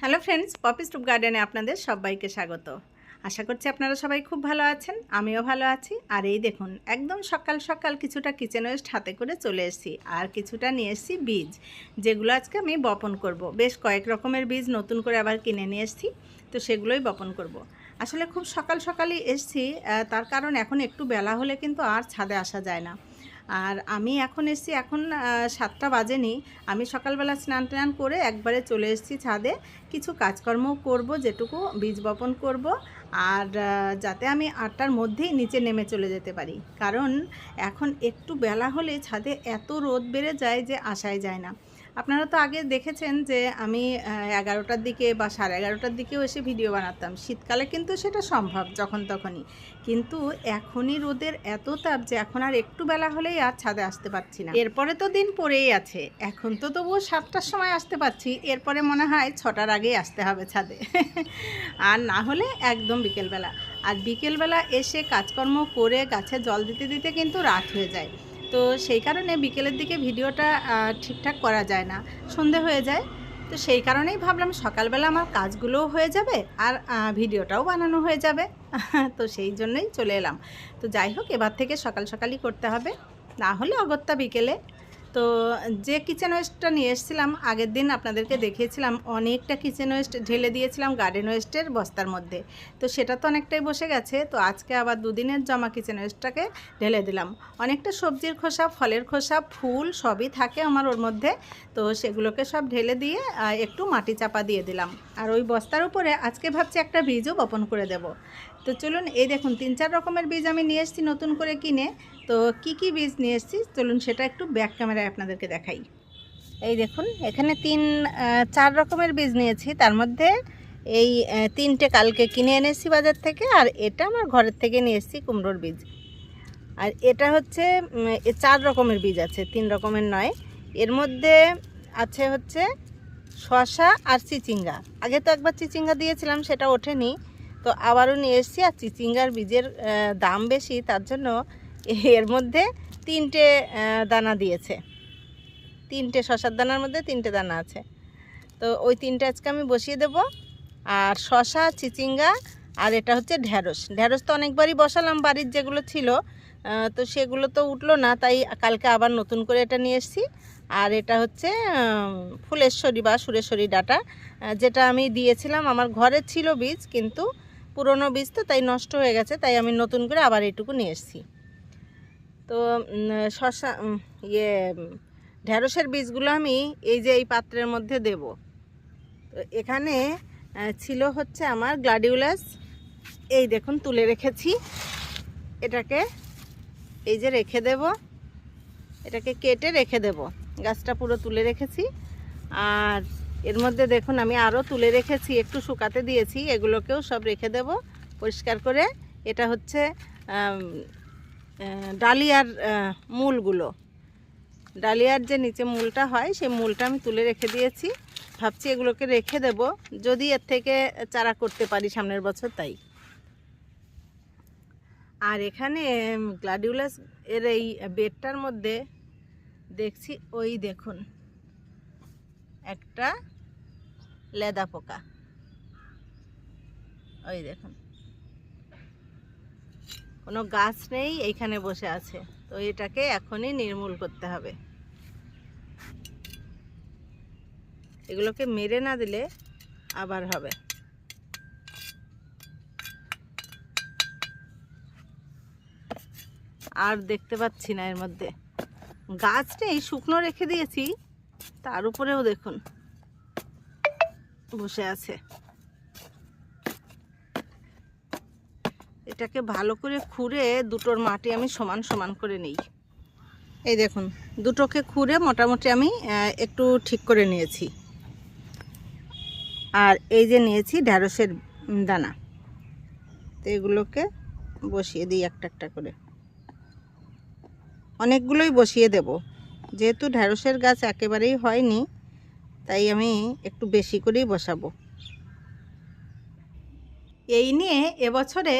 Hello friends poppy stoop গার্ডেনে আপনাদের সবাইকে স্বাগত আশা করছি আপনারা সবাই খুব ভালো আছেন, আমিও ভালো আছি আর এই দেখুন, একদম সকাল সকাল কিছুটা কিচেন ওয়েস্ট হাতে করে চলে এসেছি, আর কিছুটা নিয়ে এসেছি বীজ, যেগুলো আজকে আমি বপন করব। বেশ কয়েক রকমের বীজ নতুন করে আবার কিনে নিয়ে এসেছি, তো সেগুলোই বপন করব। আসলে খুব সকাল সকালই এসেছি তার কারণ এখন একটু বেলা হলে কিন্তু আর ছাদে আসা যায় না আর আমি এখন এসছি, এখন সাতটা বাজেনি। আমি সকালবেলা স্নান টান করে একবারে চলে এসছি ছাদে। কিছু কাজকর্ম করব, যেটুকু বীজ বপন করব। আর যাতে আমি আটটার মধ্যেই নিচে নেমে চলে যেতে পারি। কারণ এখন একটু বেলা হলে ছাদে এত রোদ বেড়ে যায় যে আসাই যায় না। আপনারা তো আগে দেখেছেন যে আমি এগারোটার দিকে বা সাড়ে এগারোটার দিকেও এসে ভিডিও বানাতাম। শীতকালে কিন্তু সেটা সম্ভব যখন তখনই। কিন্তু এখনই রোদের এত তাপ যে এখন আর একটু বেলা হলেই আর ছাদে আসতে পারছি না। এরপরে তো দিন পড়েই আছে। এখন তো তবুও সাতটার সময় আসতে পারছি। এরপরে মনে হয় ছটার আগেই আসতে হবে ছাদে। আর না হলে একদম বিকেলবেলা। আর বিকেলবেলা এসে কাজকর্ম করে গাছে জল দিতে দিতে কিন্তু রাত হয়ে যায়। তো সেই কারণে বিকেলের দিকে ভিডিওটা ঠিকঠাক করা যায় না। সন্ধে হয়ে যায়, তো সেই কারণেই ভাবলাম সকালবেলা আমার কাজগুলোও হয়ে যাবে আর ভিডিওটাও বানানো হয়ে যাবে। তো সেই জন্যই চলে এলাম। তো যাই হোক, এবার থেকে সকাল সকালই করতে হবে। না হলে অগত্যা বিকেলে তো যে কিচেন ওয়েস্টটা নিয়ে এসেছিলাম, আগের দিন আপনাদেরকে দেখিয়েছিলাম, অনেকটা কিচেন ওয়েস্ট ঢেলে দিয়েছিলাম গার্ডেন ওয়েস্টের বস্তার মধ্যে। তো সেটা তো অনেকটাই বসে গেছে, তো আজকে আবার দুদিনের জমা কিচেন ওয়েস্টটাকে ঢেলে দিলাম। অনেকটা সবজির খোসা, ফলের খোসা, ফুল সবই থাকে আমার ওর মধ্যে, তো সেগুলোকে সব ঢেলে দিয়ে একটু মাটি চাপা দিয়ে দিলাম। আর ওই বস্তার উপরে আজকে ভাবছি একটা বীজও বপন করে দেব। তো চলুন, এই দেখুন, তিন চার রকমের বীজ আমি নিয়ে এসেছি নতুন করে কিনে। তো কি কি বীজ নিয়ে এসেছি? চলুন, সেটা একটু ব্যাক ক্যামেরায় আপনাদেরকে দেখাই। এই দেখুন, এখানে তিন চার রকমের বীজ নিয়েছি। তার মধ্যে এই তিনটে কালকে কিনে এনেছি বাজার থেকে, আর এটা আমার ঘরের থেকে নিয়ে এসেছি কুমড়োর বীজ। আর এটা হচ্ছে চার রকমের বীজ আছে, তিন রকমের নয়। এর মধ্যে আছে হচ্ছে শশা আর চিচিঙ্গা। আগে তো একবার চিচিঙ্গা দিয়েছিলাম, সেটা ওঠেনি। তো আবারও নিয়ে এসেছি আর চিচিঙ্গার বীজের দাম বেশি, তার জন্য এর মধ্যে তিনটে দানা দিয়েছে। তিনটে শশার দানার মধ্যে তিনটে দানা আছে। তো ওই তিনটে আজকে আমি বসিয়ে দেব। আর শশা, চিচিঙ্গা আর এটা হচ্ছে ঢ্যাঁড়স ঢ্যাঁড়স তো অনেকবারই বসালাম বাড়ির যেগুলো ছিল তো সেগুলো তো উঠল না, তাই কালকে আবার নতুন করে এটা নিয়ে এসেছি। আর এটা হচ্ছে ফুলেশ্বরী বা সুরেশ্বরী ডাটা যেটা আমি দিয়েছিলাম। আমার ঘরে ছিল বীজ, কিন্তু পুরনো বীজ তো, তাই নষ্ট হয়ে গেছে, তাই আমি নতুন করে আবার এইটুকু নিয়ে এসেছি। তো শশা ইয়ে ঢ্যাঁড়সের বীজগুলো আমি এই যে এই পাত্রের মধ্যে দেব। তো এখানে ছিল হচ্ছে আমার গ্লাডিউলাস। এই দেখুন, তুলে রেখেছি। এটাকে এই যে রেখে দেব। এটাকে কেটে রেখে দেব। গাছটা পুরো তুলে রেখেছি। আর এর মধ্যে দেখুন, আমি আরও তুলে রেখেছি, একটু শুকাতে দিয়েছি, এগুলোকেও সব রেখে দেব পরিষ্কার করে। এটা হচ্ছে ডালিয়ার মূলগুলো। ডালিয়ার যে নিচে মূলটা হয়, সেই মূলটা আমি তুলে রেখে দিয়েছি। ভাবছি এগুলোকে রেখে দেব, যদি এর থেকে চারা করতে পারি সামনের বছর, তাই। আর এখানে গ্লাডিউলাস এর এই বেডটার মধ্যে দেখছি, ওই দেখুন। একটা লেদা পোকা। ওই দেখুন। কোনো গাছ নেই, এইখানে বসে আছে। তো এটাকে এখনই নির্মূল করতে হবে। এগুলোকে মেরে না দিলে আবার হবে। আর দেখতে পাচ্ছি না এর মধ্যে। গাছ নেই শুকনো রেখে দিয়েছি তার উপরেও দেখুন। বসে আছে। এটাকে ভালো করে খুঁড়ে দুটোর মাটি আমি সমান সমান করে নিই। এই দেখুন, দুটোকে খুঁড়ে মোটামুটি আমি একটু ঠিক করে নিয়েছি। আর এই যে নিয়েছি ঢ্যাঁড়সের দানা, তো এগুলোকে বসিয়ে দিই একটা একটা করে। অনেকগুলোই বসিয়ে দেব। যেহেতু ঢ্যাঁড়সের গাছ একেবারেই হয়নি, তাই আমি একটু বেশি করেই বসাবো। এই নিয়ে এবছরে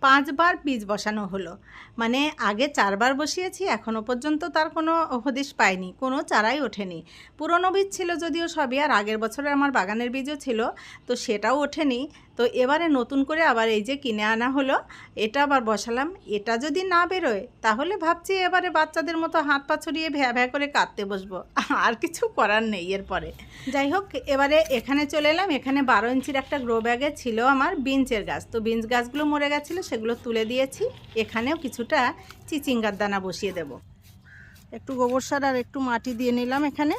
পাঁচবার বীজ বসানো হলো। মানে আগে চারবার বসিয়েছি এখনও পর্যন্ত তার কোনো হদিশ পাইনি, কোনো চারাই ওঠেনি। পুরনো বীজ ছিল যদিও সবই, আর আগের বছরে আমার বাগানের বীজও ছিল, তো সেটাও ওঠেনি। তো এবারে নতুন করে আবার এই যে কিনে আনা হলো, এটা আবার বসালাম। এটা যদি না বেরোয়, তাহলে ভাবছি এবারে বাচ্চাদের মতো হাত পা ছড়িয়ে ভ্যা ভ্যা করে কাঁদতে বসবো। আর কিছু করার নেই এরপরে। যাই হোক, এবারে এখানে চলে এলাম। এখানে বারো ইঞ্চির একটা গ্রো ব্যাগে ছিল আমার বিঞ্চের গাছ। তো বিঞ্চ গাছগুলো মরে গেছিল, সেগুলো তুলে দিয়েছি। এখানেও কিছুটা চিচিঙ্গার দানা বসিয়ে দেব। একটু গোবর সার আর একটু মাটি দিয়ে নিলাম এখানে।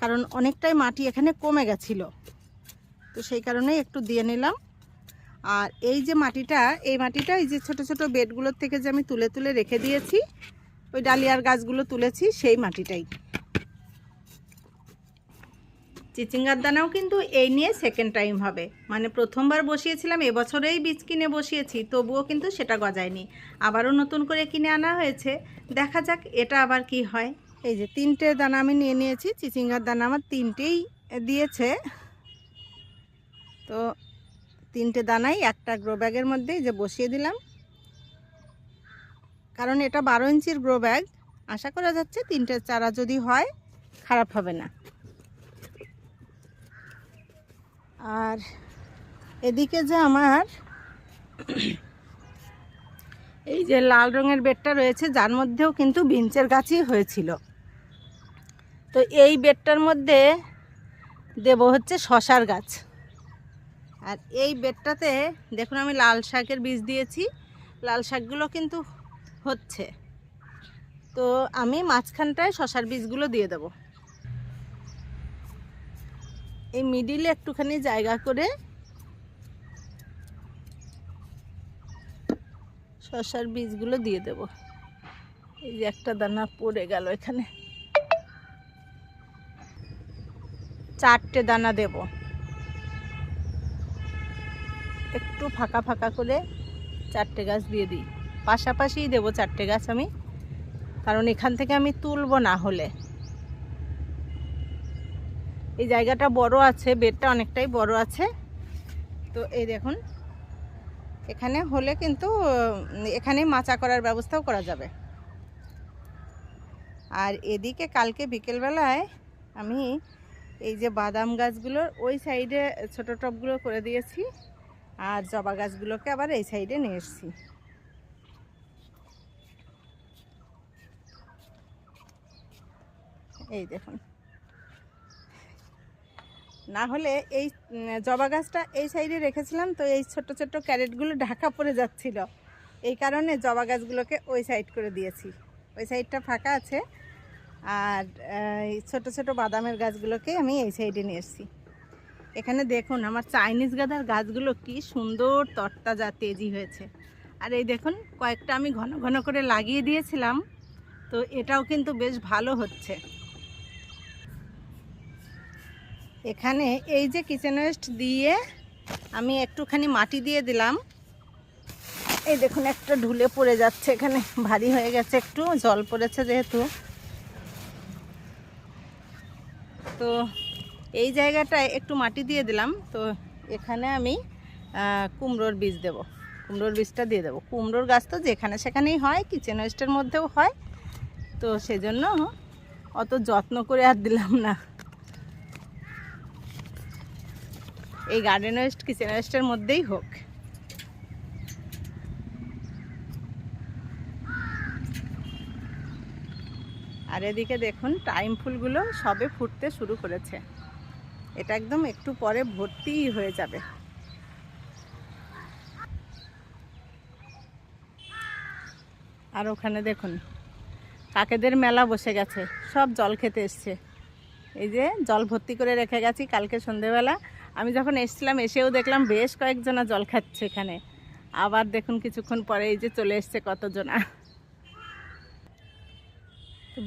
কারণ অনেকটাই মাটি এখানে কমে গেছিল। তো সেই কারণেই একটু দিয়ে নিলাম। আর এই যে মাটিটা, এই মাটিটা এই যে ছোট ছোট বেডগুলোর থেকে যে আমি তুলে তুলে রেখে দিয়েছি, ওই ডালিয়ার গাছগুলো তুলেছি, সেই মাটিটাই। চিচিঙ্গার দানাও কিন্তু এই নিয়ে সেকেন্ড টাইম হবে। মানে প্রথমবার বসিয়েছিলাম, এবছরেই বীজ কিনে বসিয়েছি, তবুও কিন্তু সেটা গজায়নি। আবারও নতুন করে কিনে আনা হয়েছে, দেখা যাক এটা আবার কি হয়। এই যে তিনটে দানা আমি নিয়ে নিয়েছি, চিচিঙ্গার দানা আমার তিনটেই দিয়েছে। তো তিনটে দানাই, একটা গ্রো ব্যাগের মধ্যে যে বসিয়ে দিলাম। কারণ এটা বারো ইঞ্চির গ্রো ব্যাগ আশা করা যাচ্ছে তিনটে চারা যদি হয়, খারাপ হবে না। আর এদিকে যে আমার এই যে লাল রঙের বেডটা রয়েছে, যার মধ্যেও কিন্তু বিঞ্চের গাছই হয়েছিল। তো এই বেডটার মধ্যে দেব হচ্ছে শশার গাছ। আর এই বেডটাতে দেখুন আমি লাল শাকের বীজ দিয়েছি। লাল শাকগুলো কিন্তু হচ্ছে। তো আমি মাঝখানটায় শশার বীজগুলো দিয়ে দেব। এই মিডিলে একটুখানি জায়গা করে শশার বীজগুলো দিয়ে দেব। এই যে একটা দানা পড়ে গেল এখানে। চারটে দানা দেবো। একটু ফাঁকা ফাঁকা করে চারটে গাছ দিয়ে দিই। পাশাপাশিই দেবো চারটে গাছ আমি, কারণ এখান থেকে আমি তুলব না হলে। এই জায়গাটা বড় আছে, বেডটা অনেকটাই বড় আছে। তো এই দেখুন, এখানে হলে কিন্তু, এখানে মাচা করার ব্যবস্থাও করা যাবে। আর এদিকে কালকে বিকেলবেলায় আমি এই যে বাদাম গাছগুলোর ওই সাইডে ছোটো টপগুলো করে দিয়েছি। আর জবা গাছগুলোকে আবার এই সাইডে নিয়ে এসছি। এই দেখুন। না হলে এই জবা গাছটা এই সাইডে রেখেছিলাম, তো এই ছোট ছোট ক্যারেটগুলো ঢাকা পড়ে যাচ্ছিল। এই কারণে জবা গাছগুলোকে ওই সাইড করে দিয়েছি। ওই সাইডটা ফাঁকা আছে। আর এই ছোট ছোট বাদামের গাছগুলোকে আমি এই সাইডে নিয়ে এসেছি। এখানে দেখুন আমার চাইনিজ গাঁদার গাছগুলো কি সুন্দর তরতাজা তেজি হয়েছে। আর এই দেখুন, কয়েকটা আমি ঘন ঘন করে লাগিয়ে দিয়েছিলাম, তো এটাও কিন্তু বেশ ভালো হচ্ছে। এখানে এই যে কিচেন ওয়েস্ট দিয়ে আমি একটুখানি মাটি দিয়ে দিলাম। এই দেখুন, একটা ঢুলে পড়ে যাচ্ছে এখানে, ভারী হয়ে গেছে, একটু জল পড়েছে যেহেতু। তো এই জায়গাটায় একটু মাটি দিয়ে দিলাম, তো এখানে আমি কুমড়োর বীজ দেব। কুমড়োর বীজটা দিয়ে দেবো। কুমড়োর গাছ তো যেখানে সেখানেই হয় কিচেন ওয়েস্টের মধ্যেও হয়, তো সেজন্য অত যত্ন করে আর দিলাম না। এই গার্ডেন ওয়েস্ট কিচেন ওয়েস্টের মধ্যেই হোক। আর এদিকে দেখুন টাইম ফুলগুলো সবে ফুটতে শুরু করেছে। এটা একদম একটু পরে ভর্তি হয়ে যাবে। আর ওখানে দেখুন, কাকেদের মেলা বসে গেছে, সব জল খেতে এসছে। এই যে জল ভর্তি করে রেখে গেছি কালকে সন্ধেবেলা। আমি যখন এসছিলাম, এসেও দেখলাম বেশ কয়েকজনা জল খাচ্ছে এখানে। আবার দেখুন কিছুক্ষণ পরে এই যে চলে এসছে কতজনা।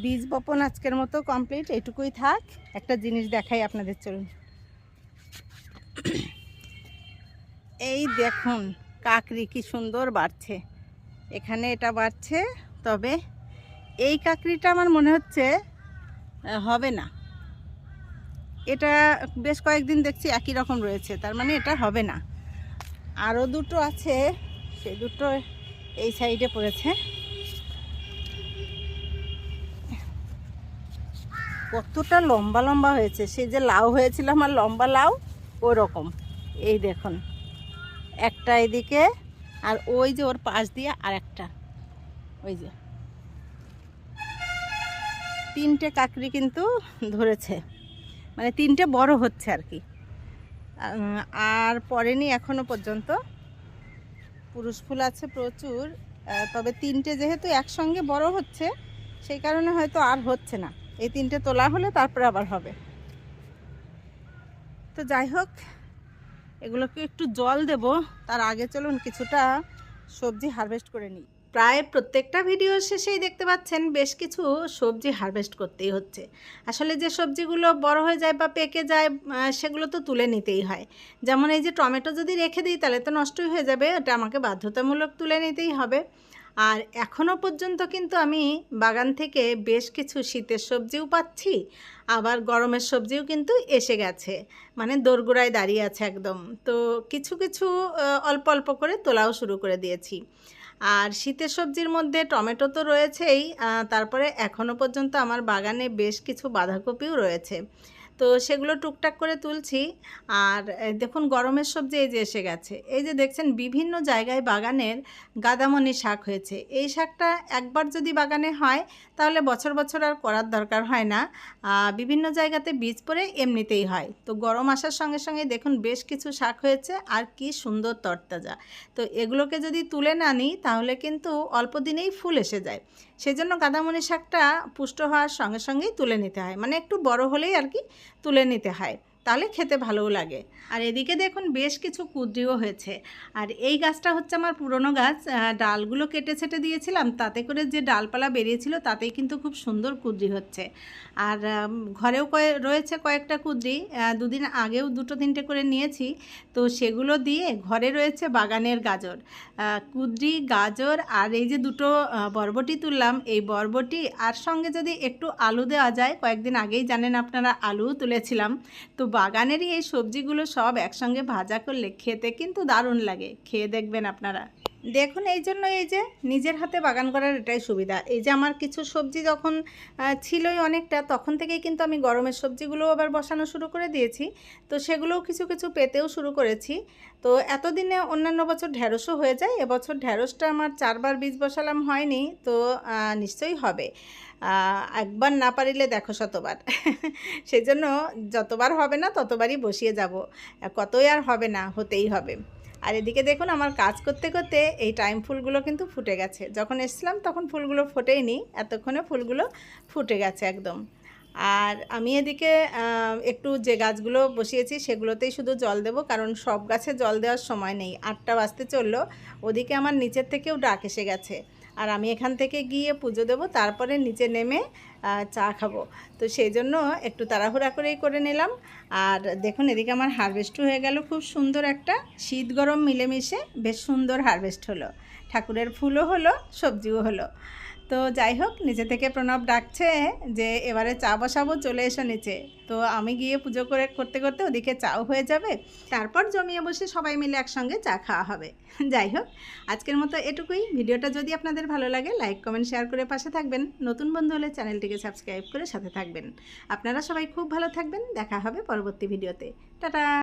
বীজ বপন আজকের মতো কমপ্লিট এটুকুই থাক। একটা জিনিস দেখাই আপনাদের, চলুন। এই দেখুন কাকরি কি সুন্দর বাড়ছে। এখানে এটা বাড়ছে, তবে এই কাকরিটা আমার মনে হচ্ছে হবে না। এটা বেশ কয়েকদিন দেখছি একই রকম রয়েছে, তার মানে এটা হবে না। আরও দুটো আছে, সে দুটো এই সাইডে পড়েছে। কতটা লম্বা লম্বা হয়েছে? সেই যে লাউ হয়েছিল আমার লম্বা লাউ, ওরকম। এই দেখুন, একটা এদিকে আর ওই যে ওর পাশ দিয়ে আর একটা ওই যে। তিনটে কাকড়ি কিন্তু ধরেছে। মানে তিনটে বড় হচ্ছে আর কি। আর পড়েনি এখনও পর্যন্ত। পুরুষ ফুল আছে প্রচুর। তবে তিনটে যেহেতু একসঙ্গে বড় হচ্ছে, সেই কারণে হয়তো আর হচ্ছে না। এই তিনটে তোলা হলে তারপরে আবার হবে। তো যাই হোক, এগুলোকে একটু জল দেব। তার আগে চলুন কিছুটা সবজি হারভেস্ট করে নিই। প্রায় প্রত্যেকটা ভিডিও শেষেই দেখতে পাচ্ছেন বেশ কিছু সবজি হারভেস্ট করতেই হচ্ছে। আসলে যে সবজিগুলো বড় হয়ে যায় বা পেকে যায় সেগুলো তো তুলে নিতেই হয়। যেমন এই যে টমেটো যদি রেখে দিই, তাহলে তো নষ্টই হয়ে যাবে। এটা আমাকে বাধ্যতামূলক তুলে নিতেই হবে। আর এখনও পর্যন্ত কিন্তু আমি বাগান থেকে বেশ কিছু শীতের সবজিও পাচ্ছি, আবার গরমের সবজিও কিন্তু এসে গেছে মানে দোরগোড়ায় দাঁড়িয়ে আছে একদম। তো কিছু কিছু অল্প অল্প করে তোলাও শুরু করে দিয়েছি। আর শীতের সবজির মধ্যে টমেটো তো রয়েছেই তারপরে এখনও পর্যন্ত আমার বাগানে বেশ কিছু বাঁধাকপিও রয়েছে। তো সেগুলো টুকটাক করে তুলছি। আর দেখুন গরমের সবজি এই যে এসে গেছে, এই যে দেখছেন বিভিন্ন জায়গায় বাগানের গাদামনি শাক হয়েছে। এই শাকটা একবার যদি বাগানে হয়, তাহলে বছর বছর আর করার দরকার হয় না। বিভিন্ন জায়গাতে বীজ পড়ে এমনিতেই হয়। তো গরম আসার সঙ্গে সঙ্গে দেখুন বেশ কিছু শাক হয়েছে, আর কি সুন্দর তরতাজা। তো এগুলোকে যদি তুলে না নিই, তাহলে কিন্তু অল্প দিনেই ফুল এসে যায়। সেজন্য গাদামনি শাকটা পুষ্ট হওয়ার সঙ্গে সঙ্গেই তুলে নিতে হয়। মানে একটু বড় হলেই আর কি তুলে নিতে হয়। তাহলে খেতে ভালোও লাগে। আর এদিকে দেখুন বেশ কিছু কুদ্রিও হয়েছে। আর এই গাছটা হচ্ছে আমার পুরনো গাছ ডালগুলো কেটে ছেটে দিয়েছিলাম, তাতে করে যে ডালপালা বেরিয়েছিল তাতেই কিন্তু খুব সুন্দর কুদ্রি হচ্ছে। আর ঘরেও কয়ে, রয়েছে কয়েকটা কুদ্রি দুদিন আগেও দুটো তিনটে করে নিয়েছি। তো সেগুলো দিয়ে ঘরে রয়েছে বাগানের গাজর। কুদ্রি, গাজর আর এই যে দুটো বরবটি তুললাম, এই বরবটি আর সঙ্গে যদি একটু আলু দেওয়া যায়, কয়েকদিন আগেই জানেন আপনারা আলুও তুলেছিলাম। তো বাগানেরই এই সবজিগুলো সব একসঙ্গে ভাজা করলে খেতে কিন্তু দারুণ লাগে। খেয়ে দেখবেন আপনারা। দেখুন, এই জন্য এই যে নিজের হাতে বাগান করার এটাই সুবিধা। এই যে আমার কিছু সবজি যখন ছিলই অনেকটা, তখন থেকেই কিন্তু আমি গরমের সবজিগুলো আবার বসানো শুরু করে দিয়েছি। তো সেগুলোও কিছু কিছু পেতেও শুরু করেছি। তো এতদিনে অন্যান্য বছর ঢ্যাঁড়সও হয়ে যায়। এবছর ঢ্যাঁড়সটা আমার চারবার বীজ বসালাম হয়নি, তো নিশ্চয়ই হবে। একবার না পারিলে দেখো শতবার। সেই জন্য যতবার হবে না, ততবারই বসিয়ে যাব। কতই আর হবে না, হতেই হবে। আর এদিকে দেখুন আমার কাজ করতে করতে এই টাইম ফুলগুলো কিন্তু ফুটে গেছে। যখন এসছিলাম তখন ফুলগুলো ফোটেইনি, এতক্ষণে ফুলগুলো ফুটে গেছে একদম। আর আমি এদিকে একটু যে গাছগুলো বসিয়েছি সেগুলোতেই শুধু জল দেবো, কারণ সব গাছে জল দেওয়ার সময় নেই। আটটা বাজতে চলল, ওদিকে আমার নিচের থেকেও ডাক এসে গেছে। আর আমি এখান থেকে গিয়ে পুজো দেবো, তারপরে নিচে নেমে চা খাব। তো সেই জন্য একটু তাড়াহুড়া করেই করে নিলাম। আর দেখুন, এদিকে আমার হারভেস্টও হয়ে গেল। খুব সুন্দর একটা শীত গরম মিলেমিশে বেশ সুন্দর হারভেস্ট হলো। ঠাকুরের ফুলও হলো, সবজিও হলো। তো যাই হোক নিচে থেকে প্রণব ডাকছে যে, এবারে চা বসাবো, চলে এসো নিচে। তো আমি গিয়ে পুজো করে করতে করতে ওদিকে চাও হয়ে যাবে। তারপর জমিয়ে বসে সবাই মিলে একসঙ্গে চা খাওয়া হবে। যাই হোক, আজকের মতো এটুকুই। ভিডিওটা যদি আপনাদের ভালো লাগে, লাইক, কমেন্ট, শেয়ার করে পাশে থাকবেন। নতুন বন্ধু হলে চ্যানেলটিকে সাবস্ক্রাইব করে সাথে থাকবেন। আপনারা সবাই খুব ভালো থাকবেন। দেখা হবে পরবর্তী ভিডিওতে। টাটা!